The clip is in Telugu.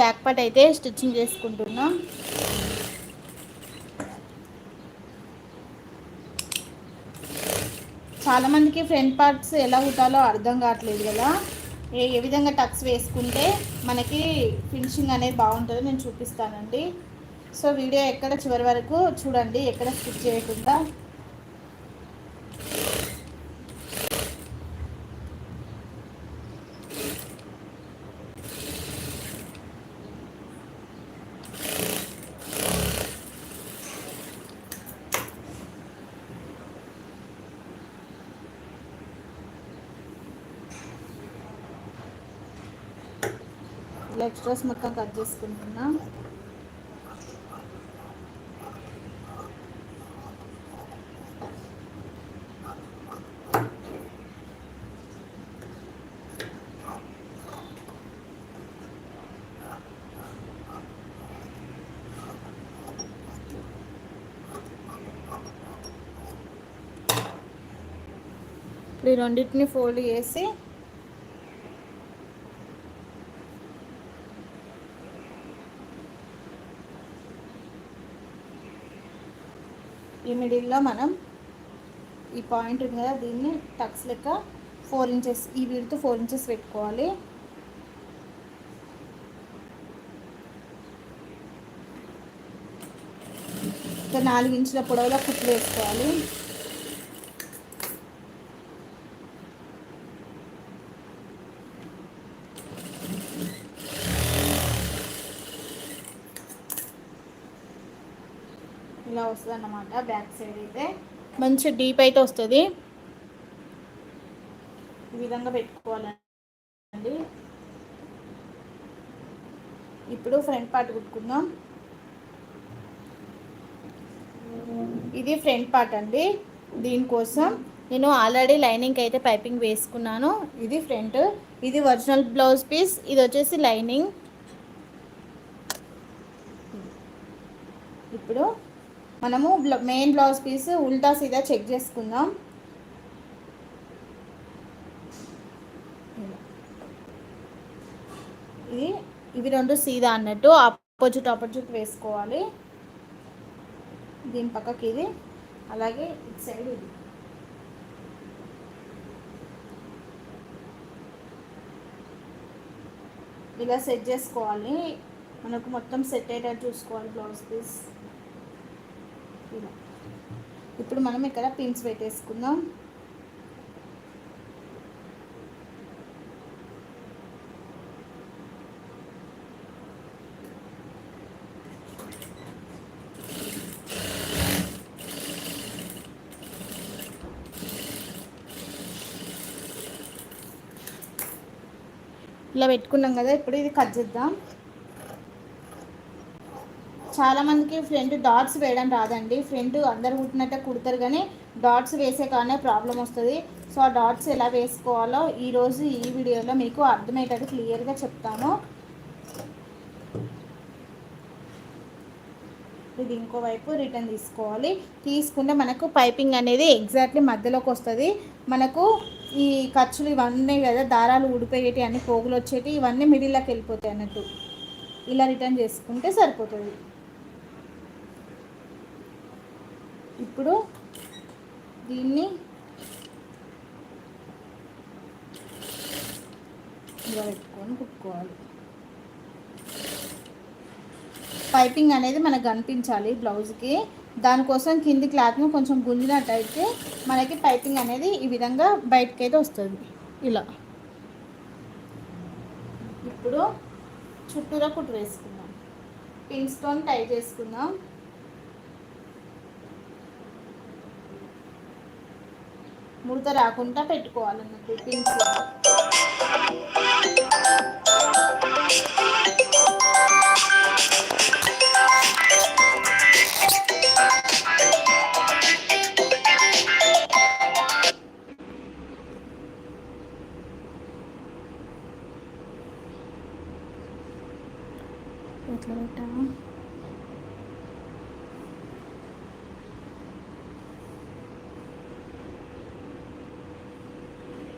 బ్యాక్ పార్ట్ అయితే స్టిచ్చింగ్ చేసుకుంటున్నా. చాలామందికి ఫ్రంట్ పార్ట్స్ ఎలా కుట్టాలో అర్థం కావట్లేదు కదా. ఏ ఏ విధంగా టక్స్ వేసుకుంటే మనకి ఫినిషింగ్ అనేది బాగుంటుందో నేను చూపిస్తానండి. సో వీడియో ఎక్కడ చివరి వరకు చూడండి ఎక్కడ స్కిప్ చేయకుండా. ఇలా ఎక్స్ట్రాస్ మొత్తం కట్ చేసుకుంటున్నా. ఇప్పుడు ఈ రెండింటిని ఫోల్డ్ చేసి ఈ మిడిల్లో మనం ఈ పాయింట్ ఉంది కదా దీన్ని టక్స్ లెక్క ఫోర్ ఇంచెస్ ఈ వీడితో ఫోర్ ఇంచెస్ పెట్టుకోవాలి. ఇంకా నాలుగు ఇంచుల పొడవులో కుట్లు వేసుకోవాలి. ఇలా వస్తుంది అన్నమాట బ్యాక్ సైడ్ అయితే. మంచి డీప్ అయితే వస్తుంది. ఈ విధంగా పెట్టుకోవాలండి. ఇప్పుడు ఫ్రంట్ పార్ట్ కుట్టుకుందాం. ఇది ఫ్రంట్ పార్ట్ అండి. దీనికోసం నేను ఆల్రెడీ లైనింగ్ అయితే పైపింగ్ వేసుకున్నాను. ఇది ఫ్రంట్ ఇది ఒరిజినల్ బ్లౌజ్ పీస్ ఇది వచ్చేసి లైనింగ్. ఇప్పుడు మనము మెయిన్ బ్లౌజ్ పీస్ ఉల్టా సీదా చెక్ చేసుకుందాం. ఇది ఇవి రెండు సీదా అన్నట్టు ఆపోజిట్ ఆపోజిట్ వేసుకోవాలి. దీని పక్కకి ఇది అలాగే ఇటు సైడ్ ఇది. ఇలా సెట్ చేసుకోవాలి. మనకు మొత్తం సెట్ అయ్యేటట్టు చూసుకోవాలి బ్లౌజ్ పీస్. ఇలా. ఇప్పుడు మనం ఇక్కడ పిన్స్ పెట్టేసుకుందాం. ఇలా పెట్టుకున్నాం కదా ఇప్పుడు ఇది కట్ చేద్దాం. చాలామందికి ఫ్రంట్ డాట్స్ వేయడం రాదండి. ఫ్రంట్ అందరు కుట్టినట్టే కుడతారు కానీ డాట్స్ వేసే కానీ ప్రాబ్లం వస్తుంది. సో ఆ డాట్స్ ఎలా వేసుకోవాలో ఈరోజు ఈ వీడియోలో మీకు అర్థమయ్యేటట్టు క్లియర్గా చెప్తాను. ఇది ఇంకోవైపు రిటర్న్ తీసుకోవాలి. తీసుకుంటే మనకు పైపింగ్ అనేది ఎగ్జాక్ట్లీ మధ్యలోకి వస్తుంది. మనకు ఈ ఖర్చులు ఇవన్నీ కదా దారాలు ఊడిపోయేటి అన్ని పోగులు వచ్చేటి ఇవన్నీ మిడిల్లోకి వెళ్ళిపోతాయి అన్నట్టు. ఇలా రిటర్న్ చేసుకుంటే సరిపోతుంది. ఇప్పుడు దీన్ని ఇలా పెట్టుకొని కుట్టుకోవాలి పైపింగ్ అనేది మనకు కనిపించాలి బ్లౌజ్కి. దానికోసం కింది క్లాత్ను కొంచెం గుంజినట్టయితే మనకి పైపింగ్ అనేది ఈ విధంగా బయటకి అయితే వస్తుంది. ఇలా. ఇప్పుడు చుట్టూరా కుట్టు వేసుకుందాం. పిన్స్తో టై చేసుకుందాం. ముడత రాకుండా పెట్టుకోవాలన్నట్టు పిన్స్ ఎట్లా పెట్టాము?